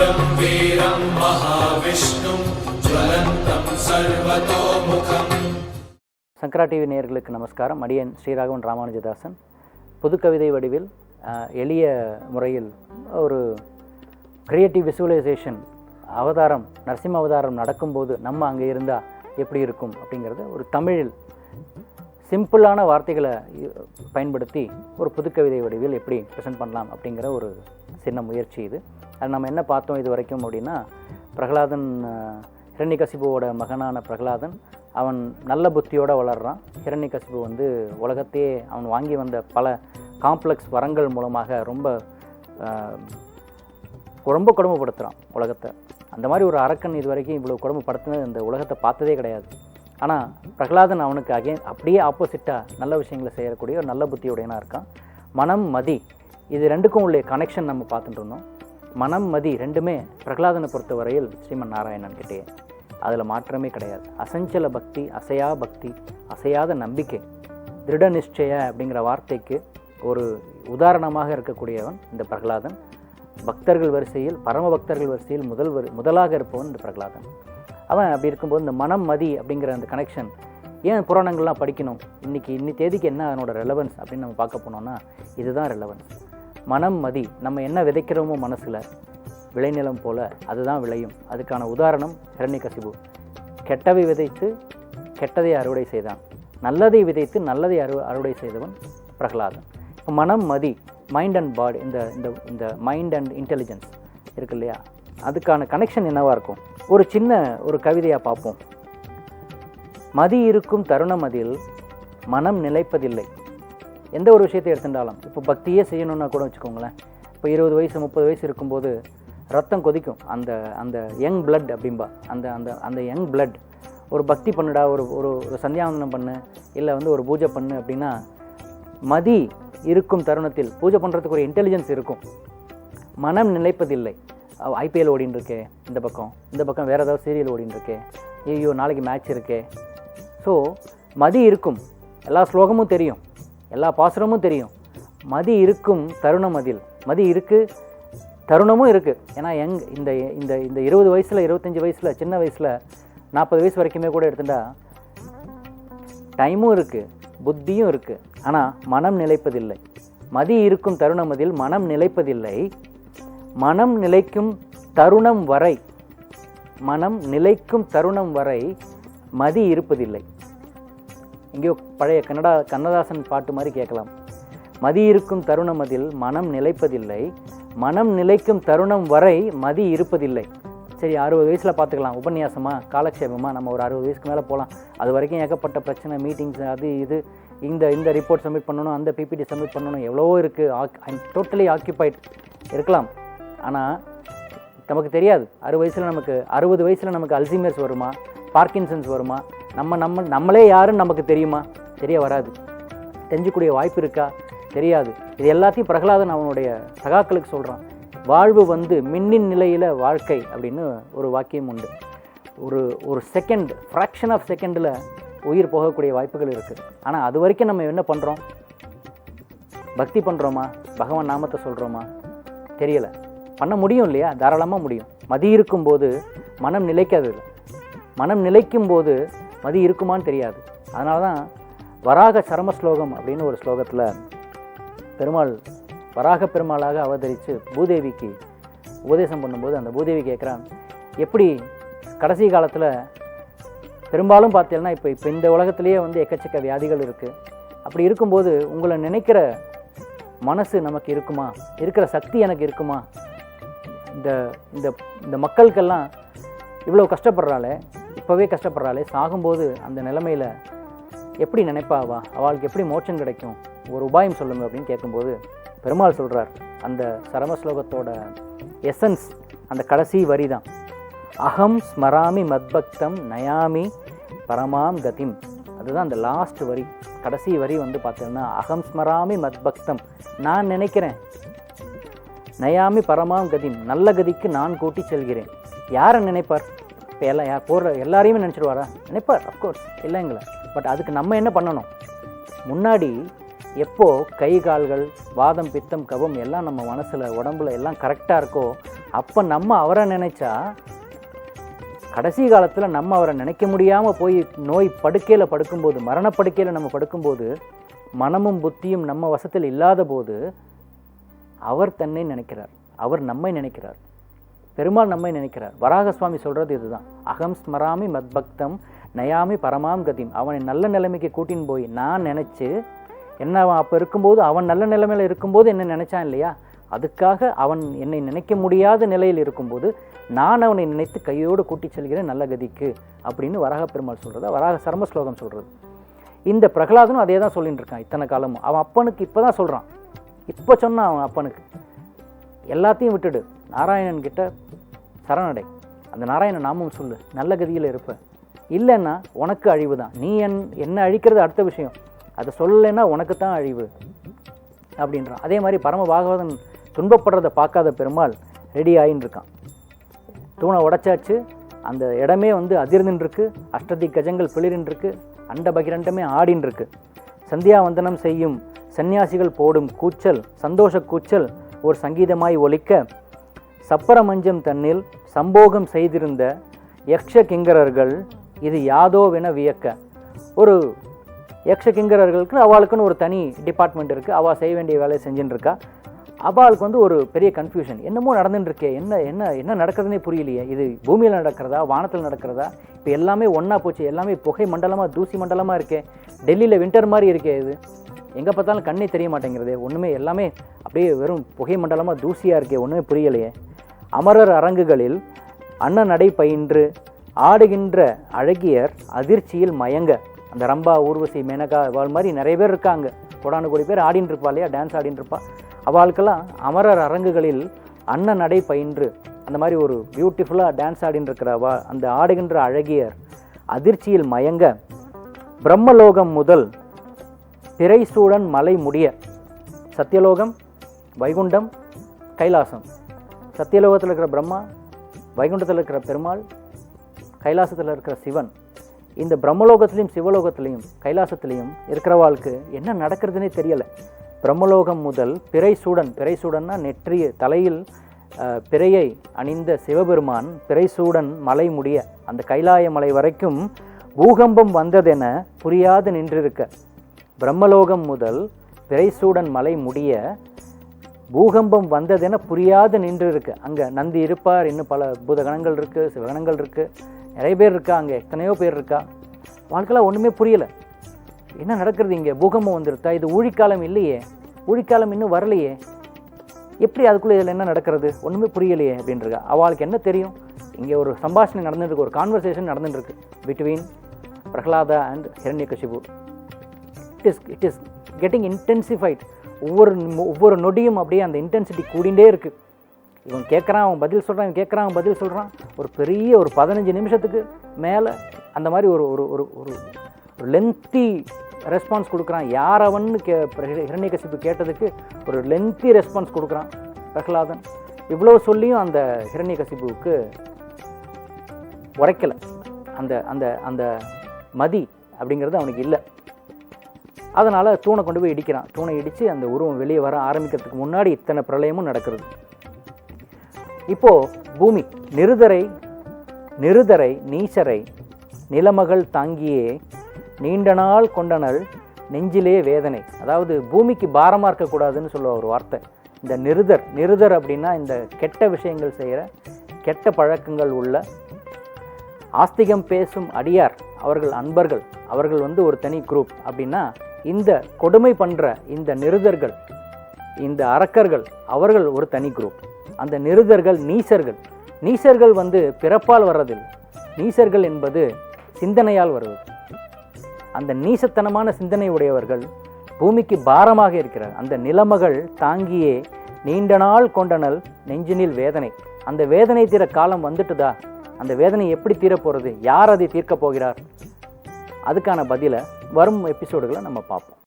रुद्रं वीरं महाविष्णुं ज्वलन्तं सर्वतोमुखम् சங்கரா TV நேயர்களுக்கு நமஸ்காரம் அடியன் ஸ்ரீராகவன் ராமானுஜதாசன் புதுக்கவிதை வடிவில் அஹ், எளிய முறையில் ஒரு கிரியேட்டிவ் விசுவலைசேஷன் அவதாரம் நரசிம்ம அவதாரம் நடக்கும்போது நம்ம அங்கே இருந்தால் எப்படி இருக்கும் அப்படிங்கிறத ஒரு தமிழில் சிம்பிளான வார்த்தைகளை பயன்படுத்தி ஒரு புதுக்கவிதை வடிவில் எப்படி ப்ரெசென்ட் பண்ணலாம் அப்படிங்கிற ஒரு சின்ன முயற்சி இது. அது நம்ம என்ன பார்த்தோம் இது வரைக்கும் அப்படின்னா பிரகலாதன் ஹிரண்யகசிபுவோட மகனான பிரகலாதன் அவன் நல்ல புத்தியோடு வளர்றான். ஹிரண்யகசிபு வந்து உலகத்தையே அவன் வாங்கி வந்த பல காம்ப்ளெக்ஸ் வரங்கள் மூலமாக ரொம்ப ரொம்ப கொடுமைப்படுத்துகிறான் உலகத்தை. அந்த மாதிரி ஒரு அரக்கன் இது வரைக்கும் இவ்வளோ கொடுமைப்படுத்தினது இந்த உலகத்தை பார்த்ததே கிடையாது. ஆனால் பிரகலாதன் அவனுக்கு அகே அப்படியே ஆப்போசிட்டாக நல்ல விஷயங்களை செய்யக்கூடிய ஒரு நல்ல புத்தியுடையனாக இருக்கான். மனம் மதி இது ரெண்டுக்கும் உள்ள கனெக்ஷன் நம்ம பார்த்துட்டு இருந்தோம். மனம் மதி ரெண்டுமே பிரகலாதனை பொறுத்த வரையில் ஸ்ரீமன் நாராயணன் கிட்டேயே அதில் மாற்றமே கிடையாது. அசஞ்சல பக்தி அசையா பக்தி அசையாத நம்பிக்கை திருட நிச்சய அப்படிங்கிற வார்த்தைக்கு ஒரு உதாரணமாக இருக்கக்கூடியவன் இந்த பிரகலாதன். பக்தர்கள் வரிசையில் பரம பக்தர்கள் வரிசையில் முதல் வரி முதலாக இருப்பவன் இந்த பிரகலாதன். அவன் அப்படி இருக்கும்போது இந்த மனம் மதி அப்படிங்கிற அந்த கனெக்ஷன் ஏன் புராணங்கள்லாம் படிக்கணும்? இன்றைக்கி இன்னி தேதிக்கு என்ன அதனோட ரெலவன்ஸ் அப்படின்னு நம்ம பார்க்க போனோம்னா இதுதான் ரெலவன்ஸ் மனம் மதி நம்ம என்ன விதைக்கிறோமோ மனசில் விளைநிலம் போல் அதுதான் விளையும். அதுக்கான உதாரணம் ஹிரண்யகசிபு. கெட்டவை விதைத்து கெட்டதை அறுவடை செய்தான். நல்லதை விதைத்து நல்லதை அறு அறுவடை செய்தவன் பிரகலாதன். இப்போ மனம் மதி மைண்ட் அண்ட் பாடி இந்த இந்த இந்த மைண்ட் அண்ட் இன்டெலிஜென்ஸ் இருக்கு இல்லையா? அதுக்கான கனெக்ஷன் என்னவாக இருக்கும்? ஒரு சின்ன ஒரு கவிதையாக பார்ப்போம். மதி இருக்கும் தருணம் அதில் மனம் நிலைப்பதில்லை. எந்த ஒரு விஷயத்தை எடுத்துட்டாலும் இப்போ பக்தியே செய்யணும்னா கூட வச்சுக்கோங்களேன். இப்போ இருபது வயசு முப்பது வயசு இருக்கும்போது ரத்தம் கொதிக்கும். அந்த அந்த யங் பிளட் அப்படிம்பா. அந்த அந்த அந்த யங் பிளட் ஒரு பக்தி பண்ணுடா ஒரு ஒரு ஒரு சந்தியாவந்தனம் பண்ணு இல்லை வந்து ஒரு பூஜை பண்ணு அப்படின்னா மதி இருக்கும் தருணத்தில் பூஜை பண்ணுறதுக்கு ஒரு இன்டெலிஜென்ஸ் இருக்கும். மனம் நிலைப்பதில்லை. ஐபிஎல் ஓடின்னு இருக்கே இந்த பக்கம். இந்த பக்கம் வேறு ஏதாவது சீரியல் ஓடின்னு இருக்கே. ஐயோ நாளைக்கு மேட்ச் இருக்கே. ஸோ மதி இருக்கும். எல்லா ஸ்லோகமும் தெரியும். எல்லா பாசுரமும் தெரியும். மதி இருக்கும் தருணம் அதில். மதி இருக்குது தருணமும் இருக்குது ஏன்னா எங் இந்த இந்த இந்த இருபது வயசில் இருபத்தஞ்சி வயசில் சின்ன வயசில் நாற்பது வயசு வரைக்குமே கூட எடுத்துட்டா டைமும் இருக்குது புத்தியும் இருக்குது ஆனால் மனம் நிலைப்பதில்லை. மதி இருக்கும் தருணம் அதில் மனம் நிலைப்பதில்லை. மனம் நிலைக்கும் தருணம் வரை மனம் நிலைக்கும் தருணம் வரை மதி இருப்பதில்லை. எங்கேயோ பழைய கன்னடா கண்ணதாசன் பாட்டு மாதிரி கேட்கலாம். மதி இருக்கும் தருணம் அதில் மனம் நிலைப்பதில்லை. மனம் நிலைக்கும் தருணம் வரை மதி இருப்பதில்லை. சரி அறுபது வயசில் பார்த்துக்கலாம். உபன்யாசமாக காலக்ஷேபமாக நம்ம ஒரு அறுபது வயசுக்கு மேலே போகலாம் அது வரைக்கும் ஏகப்பட்ட பிரச்சனை மீட்டிங்ஸ் அது இது. இந்த இந்த ரிப்போர்ட் சப்மிட் பண்ணணும் அந்த பிபிடி சப்மிட் பண்ணணும் எவ்வளவோ இருக்குது ஆக் ஐ டோட்டலி ஆக்கியபைட் இருக்கலாம். ஆனால் நமக்கு தெரியாது. அறுபது வயசில் நமக்கு அறுபது வயசில் நமக்கு அல்சிமர்ஸ் வருமா? பார்க்கின்சன்ஸ் வருமா? நம்ம நம்ம நம்மளே யாருன்னு நமக்கு தெரியுமா? தெரிய வராது. தெரிஞ்சுக்கூடிய வாய்ப்பு இருக்கா? தெரியாது. இது எல்லாத்தையும் பிரகலாதன் அவனுடைய சகாக்களுக்கு சொல்கிறான் வாழ்வு வந்து மின்னின் நிலையில் வாழ்க்கை அப்படின்னு ஒரு வாக்கியம் உண்டு. ஒரு ஒரு செகண்ட் ஃப்ராக்ஷன் ஆஃப் செகண்டில் உயிர் போகக்கூடிய வாய்ப்புகள் இருக்குது ஆனால் அது வரைக்கும் நம்ம என்ன பண்ணுறோம் பக்தி பண்ணுறோமா பகவான் நாமத்தை சொல்கிறோமா தெரியலை. பண்ண முடியும் இல்லையா? தாராளமாக முடியும். மதி இருக்கும்போது மனம் நிலைக்காது இல்லை. மனம் நிலைக்கும் போது மதி இருக்குமான்னு தெரியாது. அதனால தான் வராக சரம ஸ்லோகம் அப்படின்னு ஒரு ஸ்லோகத்தில் பெருமாள் வராக பெருமாளாக அவதரித்து பூதேவிக்கு உபதேசம் பண்ணும்போது அந்த பூதேவி கேட்குறான் எப்படி கடைசி காலத்தில் பெரும்பாலும் பார்த்தீங்கன்னா இப்போ இப்போ இந்த உலகத்துலேயே வந்து எக்கச்சக்க வியாதிகள் இருக்குது அப்படி இருக்கும்போது உங்களை நினைக்கிற மனசு நமக்கு இருக்குமா? இருக்கிற சக்தி எனக்கு இருக்குமா? இந்த இந்த இந்த மக்களுக்கெல்லாம் இவ்வளோ கஷ்டப்படுறாளே இப்போவே கஷ்டப்படுறாளே சாகும்போது அந்த நிலமையில் எப்படி நினைப்பாவா? அவளுக்கு எப்படி மோட்சம் கிடைக்கும்? ஒரு உபாயம் சொல்லுங்க அப்படின்னு கேட்கும்போது பெருமாள் சொல்கிறார் அந்த சரம ஸ்லோகத்தோட எசன்ஸ் அந்த கடைசி வரி தான். அகம் ஸ்மராமி மத்பக்தம் நயாமி பரமாம் கதிம். அதுதான் அந்த லாஸ்ட் வரி. கடைசி வரி வந்து பார்த்தீங்கன்னா அகம் ஸ்மராமி மத்பக்தம். நான் நினைக்கிறேன் நயாமி பரமாம் கதிம். நல்ல கதிக்கு நான் கூட்டி செல்கிறேன். யாரை நினைப்பார்? இப்போ எல்லாம் யார் போடுற எல்லாரையுமே நினச்சிடுவாரா நினைப்பார் அஃப்கோர்ஸ் இல்லைங்களா பட் அதுக்கு நம்ம என்ன பண்ணணும்? முன்னாடி எப்போ கை கால்கள் வாதம் பித்தம் கபம் எல்லாம் நம்ம மனசில் உடம்புல எல்லாம் கரெக்டாக இருக்கோ அப்போ நம்ம அவரை நினைச்சா கடைசி காலத்தில் நம்ம அவரை நினைக்க முடியாமல் போய் நோய் படுக்கையில் படுக்கும்போது மரணப்படுக்கையில் நம்ம படுக்கும்போது மனமும் புத்தியும் நம்ம வசத்தில் இல்லாத போது அவர் தன்னை நினைக்கிறார் அவர் நம்மை நினைக்கிறார். பெருமாள் நம்மை நினைக்கிறார். வராக சுவாமி சொல்கிறது இதுதான். அகம் ஸ்மராமி மத்பக்தம் நயாமி பரமாம் கதிம். அவனை நல்ல நிலைமைக்கு கூட்டின்னு போய் நான் நினச்சி என்ன அவன் அப்போ இருக்கும்போது அவன் நல்ல நிலைமையில் இருக்கும்போது என்ன நினச்சான் இல்லையா? அதுக்காக அவன் என்னை நினைக்க முடியாத நிலையில் இருக்கும்போது நான் அவனை நினைத்து கையோடு கூட்டிச் செல்கிறேன் நல்ல கதிக்கு அப்படின்னு வராக பெருமாள் சொல்கிறது வராக சர்ம ஸ்லோகம் சொல்கிறது இந்த பிரகலாதனும் அதே தான் சொல்லிட்டு இருக்கான் இத்தனை காலமும். அவன் அப்பனுக்கு இப்போ தான் சொல்கிறான் இப்போ சொன்னான் அவன் அப்பனுக்கு. எல்லாத்தையும் விட்டுடு. நாராயணன் கிட்ட சரணடை. அந்த நாராயண நாமம் சொல்லு. நல்ல கதியில் இருப்ப இல்லைன்னா உனக்கு அழிவு தான் நீ என் என்ன அழிக்கிறது அடுத்த விஷயம். அதை சொல்லலைன்னா உனக்கு தான் அழிவு. அப்படின்றான். அதே மாதிரி பரம பாகவதன் துன்பப்படுறதை பார்க்காத பெருமாள் ரெடி ஆகின்னு இருக்கான். தூணை உடைச்சாச்சு. அந்த இடமே வந்து அதிர்ந்துருக்கு அஷ்டதி கஜங்கள் பிளிரின்றிருக்கு அண்ட பகிரண்டமே ஆடின்னு இருக்கு சந்தியாவந்தனம் செய்யும் சந்நியாசிகள் போடும் கூச்சல் சந்தோஷ கூச்சல் ஒரு சங்கீதமாய் ஒலிக்க சப்பர மஞ்சம் தன்னில் சம்போகம் செய்திருந்த யக்ஷ கிங்கரர்கள் இது யாதோவென வியக்க. ஒரு யக்ஷ கிங்கரர்களுக்கு அவளுக்குன்னு ஒரு தனி டிபார்ட்மெண்ட் இருக்குது அவள் செய்ய வேண்டிய வேலையை செஞ்சுட்டு இருக்கா அவளுக்கு வந்து ஒரு பெரிய கன்ஃபியூஷன் என்னமோ நடந்துட்டுருக்கே என்ன என்ன என்ன நடக்கிறதுனே புரியலையே. இது பூமியில் நடக்கிறதா? வானத்தில் நடக்கிறதா? இப்போ எல்லாமே ஒன்றா போச்சு. எல்லாமே புகை மண்டலமாக தூசி மண்டலமாக இருக்கே. டெல்லியில் வின்டர் மாதிரி இருக்கே இது. எங்கே பார்த்தாலும் கண்ணே தெரிய மாட்டேங்கிறது. ஒன்றுமே எல்லாமே அப்படியே வெறும் புகை மண்டலமாக தூசியாக இருக்கே ஒன்றுமே புரியலையே. அமரர் அரங்குகளில் அன்ன நடை பயின்று ஆடுகின்ற அழகியர் அதிர்ச்சியில் மயங்க. அந்த ரம்பா ஊர்வசி மேனகா இவாள் மாதிரி நிறைய பேர் இருக்காங்க. கோடானு கோடி பேர் ஆடின்னு இருப்பா இல்லையா? டான்ஸ் ஆடின்னு இருப்பா. அவளுக்கெல்லாம் அமரர் அரங்குகளில் அன்ன நடை பயின்று அந்த மாதிரி ஒரு பியூட்டிஃபுல்லாக டான்ஸ் ஆடின்னு இருக்கிறவா அந்த ஆடுகின்ற அழகியர் அதிர்ச்சியில் மயங்க. பிரம்மலோகம் முதல் திரைசூழன் மலை முடிய. சத்தியலோகம் வைகுண்டம் கைலாசம். சத்தியலோகத்தில் இருக்கிற பிரம்மா வைகுண்டத்தில் இருக்கிற பெருமாள் கைலாசத்தில் இருக்கிற சிவன். இந்த பிரம்மலோகத்திலையும் சிவலோகத்திலையும் கைலாசத்திலையும் இருக்கிறவாளுக்கு என்ன நடக்கிறதுனே தெரியலை. பிரம்மலோகம் முதல் பிறை சூடன் பிறை சூடன்னா நெற்றிய தலையில் பிறையை அணிந்த சிவபெருமான் பிறைசூடன் மலை முடிய. அந்த கைலாய மலை வரைக்கும் பூகம்பம் வந்ததென புரியாது நின்றிருக்க. பிரம்மலோகம் முதல் திரைசூடன் மலை முடிய பூகம்பம் வந்ததென புரியாது நின்று இருக்கு அங்கே நந்தி இருப்பார் இன்னும் பல பூதகணங்கள் இருக்குது சிவகணங்கள் இருக்குது நிறைய பேர் இருக்கா அங்கே எத்தனையோ பேர் இருக்கா? வாழ்க்கையில் ஒன்றுமே புரியலை. என்ன நடக்கிறது இங்கே? பூகம்பம் வந்துருத்தா? இது ஊழிக்காலம் இல்லையே. ஊழிக்காலம் இன்னும் வரலையே. எப்படி அதுக்குள்ளே இதில் என்ன நடக்கிறது? ஒன்றுமே புரியலையே அப்படின்றா அவளுக்கு என்ன தெரியும்? இங்கே ஒரு சம்பாஷணை நடந்துருக்கு ஒரு கான்வர்சேஷன் நடந்துட்டுருக்கு between Prahlada and Hiranyakashipu. It is it is getting intensified ஒவ்வொரு ஒவ்வொரு நொடியும் அப்படியே அந்த இன்டென்சிட்டி கூடிண்டே இருக்குது இவன் கேட்குறான் அவன் பதில் சொல்கிறான் இவன் கேட்குறான் அவன் பதில் சொல்கிறான் ஒரு பெரிய ஒரு பதினஞ்சு நிமிஷத்துக்கு மேலே அந்த மாதிரி ஒரு ஒரு ஒரு ஒரு லென்த்தி ரெஸ்பான்ஸ் கொடுக்குறான். யார் அவன்னு கே ஹிரண்யகசிப்பு கேட்டதுக்கு ஒரு லென்த்தி ரெஸ்பான்ஸ் கொடுக்குறான் பிரகலாதன். இவ்வளோ சொல்லியும் அந்த ஹிரண்யகசிப்புவுக்கு உரைக்கலை. அந்த அந்த அந்த மதி அப்படிங்கிறது அவனுக்கு இல்லை. அதனால் தூணை கொண்டு போய் இடிக்கிறான். தூணை இடித்து அந்த உருவம் வெளியே வர ஆரம்பிக்கிறதுக்கு முன்னாடி இத்தனை பிரளயமும் நடக்கிறது. இப்போது பூமி நிருதரை நிருதரை நீச்சரை நிலமகள் தாங்கியே நீண்ட நாள் கொண்டனள் நெஞ்சிலே வேதனை. அதாவது பூமிக்கு பாரமாக இருக்கக்கூடாதுன்னு சொல்லுவ ஒரு வார்த்தை. இந்த நிருதர் நிருதர் அப்படின்னா இந்த கெட்ட விஷயங்கள் செய்கிற கெட்ட பழக்கங்கள் உள்ள ஆஸ்திகம் பேசும் அடியார் அவர்கள் அன்பர்கள் அவர்கள் வந்து ஒரு தனி குரூப் அப்படின்னா இந்த கொடுமை பண்ணுற இந்த நிருதர்கள் இந்த அரக்கர்கள் அவர்கள் ஒரு தனி குரூப் அந்த நிருதர்கள் நீசர்கள். நீசர்கள் வந்து பிறப்பால் வர்றதில் நீசர்கள் என்பது சிந்தனையால் வருவது. அந்த நீசத்தனமான சிந்தனை உடையவர்கள் பூமிக்கு பாரமாக இருக்கிறார். அந்த நிலமகள் தாங்கியே நீண்ட நாள் கொண்டனல் நெஞ்சினில் வேதனை. அந்த வேதனை தீர காலம் வந்துட்டுதா? அந்த வேதனை எப்படி தீரப்போகிறது யார் அதை தீர்க்க போகிறார்? அதுக்கான பதிலை வரும் எபிசோடுகளை நம்ம பார்ப்போம்.